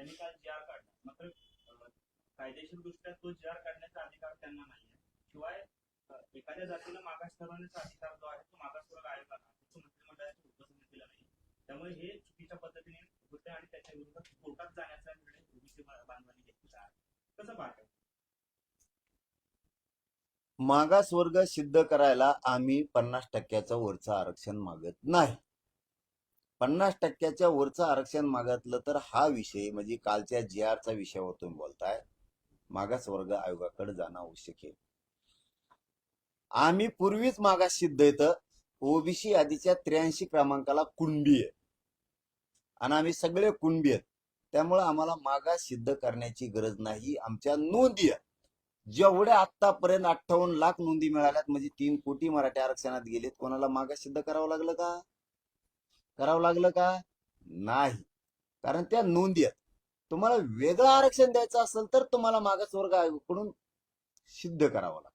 त्यांनी काल जी आर काढला. मात्र कायदेशीर दृष्ट्या तो जी आर काढण्याचा अधिकार त्यांना नाही आहे शिवाय एखाद्या जातीला मागास ठरवण्याचा अधिकार जो आहे तो मागास वर्ग आयोगाला तो मंत्रिमंडळाच्या उपसमितीला नाही. त्यामुळे हे चुकीच्या पद्धतीने होते आणि त्याच्या विरोधात कोर्टात जाण्याचा निर्णय ओबीसी बांधवांनी घेतला आहे. कसं मागास वर्ग सिद्ध करायला आम्ही पन्नास टक्क्याचं वरचं आरक्षण मागत नाही. पन्नास टक्क्याच्या वरचं आरक्षण मागितलं तर हा विषय म्हणजे कालच्या जी आरचा विषयावर तुम्ही बोलताय मागासवर्ग आयोगाकडे जाणं आवश्यक आहे. आम्ही पूर्वीच मागास सिद्ध येतं ओबीसी यादीच्या त्र्याऐंशी क्रमांकाला कुणबी आहे. आणि आम्ही सगळे कुणबी आहेत. त्यामुळे आम्हाला मागास सिद्ध करण्याची गरज नाही आमच्या नोंदी आहेत. जेवढ्या आतापर्यंत अठ्ठावन्न लाख नोंदी मिळाल्यात म्हणजे तीन कोटी मराठी आरक्षणात गेलेत कोणाला मागास सिद्ध करावं लागलं का? करावं लागलं का? नाही. कारण त्या नोंदी आहेत. तुम्हाला वेगळं आरक्षण द्यायचं असेल तर तुम्हाला मागासवर्ग आयोगाकडून सिद्ध करावं लागतं.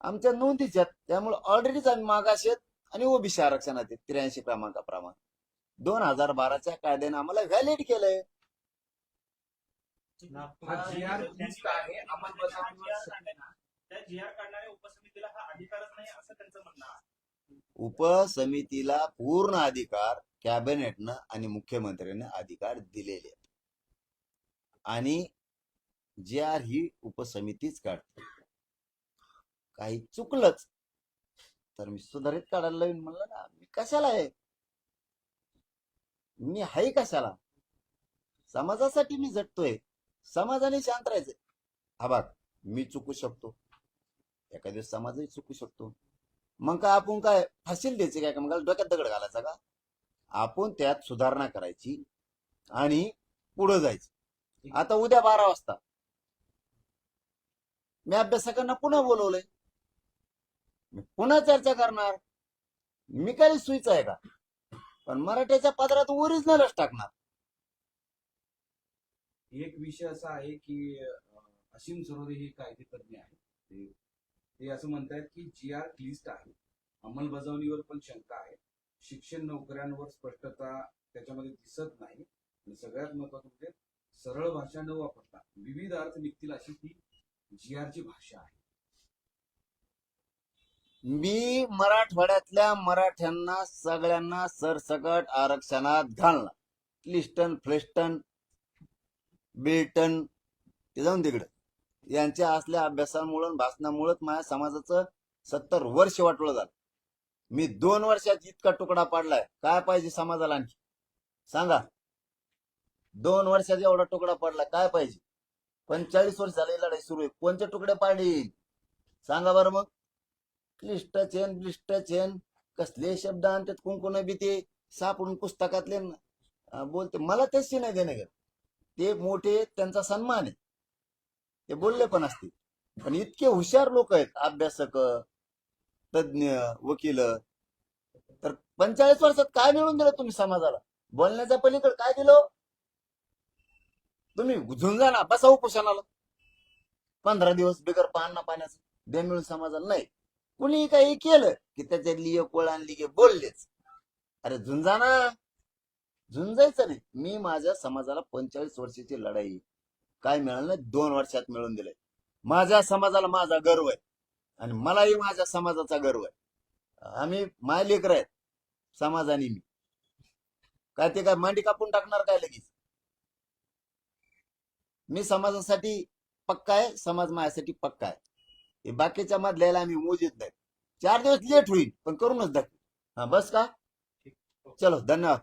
आमच्या नोंदीच्या आहेत. त्यामुळे ऑलरेडीच आम्ही मागास आहेत आणि ओबीसी आरक्षणात आहेत. त्र्याऐंशी क्रमांकाप्रमाणे. दोन हजार बाराच्या कायद्याने आम्हाला व्हॅलिड केलंय. त्या जीआर काढणाऱ्या उपसमितीला हा अधिकारच नाही असं त्यांचं म्हणणं आहे उपसमितीला पूर्ण अधिकार कॅबिनेटनं आणि मुख्यमंत्र्यांनी अधिकार दिलेले. आहेत आणि जे आर ही उपसमितीच काढते काही चुकलंच. तर मी सुधारित काढायला लावीन म्हणलं ना मी कशाला आहे मी हाय कशाला? समाजासाठी मी झटतोय समाजाने शांत राहायचंय. हा मी चुकू शकतो. एखाद्या समाजही चुकू शकतो. मग का आपण काय फाशील द्यायचे काय? का मग डोक्यात दगड घालायचा का? आपण त्यात सुधारणा करायची आणि पुढे जायचं. आता उद्या बारा वाजता. मी अभ्यासकांना पुन्हा बोलवलंय. मी पुन्हा चर्चा करणार. मी काही सुईच आहे का? पण मराठ्याच्या पदरात ओरिजिनलच टाकणार. एक विषय असा आहे की अं, असीम सरोदे हे कायदेतज्ञ आहेत. ते असं म्हणतायत की जी आर लिस्ट आहे. अंमलबजावणीवर पण शंका आहे. शिक्षण नोकऱ्यांवर स्पष्टता त्याच्यामध्ये दिसत नाही. आणि सगळ्यात महत्वाचं म्हणजे सरळ भाषा न वापरता विविध अर्थ निघतील अशी ती जी आर ची भाषा आहे. मी मराठवाड्यातल्या मराठ्यांना सगळ्यांना सरसकट आरक्षणात घालणार. क्लिस्टन फ्लेस्टन बेल्टन ते जाऊन तिकडं. यांच्या असल्या अभ्यासामुळं भाषणामुळं माझ्या समाजाचं सत्तर वर्ष वाटवलं जात मी दोन वर्षात इतका तुकडा पाडलाय. काय पाहिजे समाजाला आणखी? सांगा. दोन वर्षात एवढा तुकडा पडला काय पाहिजे? पंचेचाळीस वर्ष झाले लढाई सुरू आहे. कोणते तुकडे पाडील सांगा बरं मग. क्लिष्ट चेन ब्लिष्ट चेन. कसले शब्द आणतात कुंकुन बी ते? सापडून पुस्तकातले बोलते. मला त्याची नाही देणे ते मोठे त्यांचा सन्मान आहे. ते बोलले पण असतील. पण इतके हुशार लोक आहेत अभ्यासक तज्ञ वकील. तर पंचेचाळीस वर्षात काय मिळून दिलं तुम्ही समाजाला? बोलण्याच्या पलीकडे काय दिलं? तुम्ही झुंजा ना बसा उपोषणाला. पंधरा दिवस बिगर पाहणं पाण्याचं दे मिळून समाजाला नाही. कुणी काही केलं की त्याच्यातली एक ओळ आणली की बोललेच. अरे झुंजाना झुंजायचं नाही. मी माझ्या समाजाला पंचेचाळीस वर्षाची लढाई काय मिळालं नाही? दोन वर्षात मिळून दिलंय. माझ्या समाजाला माझा गर्व आहे. आणि मलाही माझ्या समाजाचा गर्व आहे. आम्ही माय लेकर आहेत. समाजाने मी. काय ते काय मांडी कापून टाकणार काय लगेच? मी समाजासाठी पक्का आहे. समाज माझ्यासाठी पक्का आहे. हे बाकीच्या मधल्याला आम्ही मोजित नाही. चार दिवस लेट होईल पण करूनच दाखवू हा बस का? चलो धन्यवाद.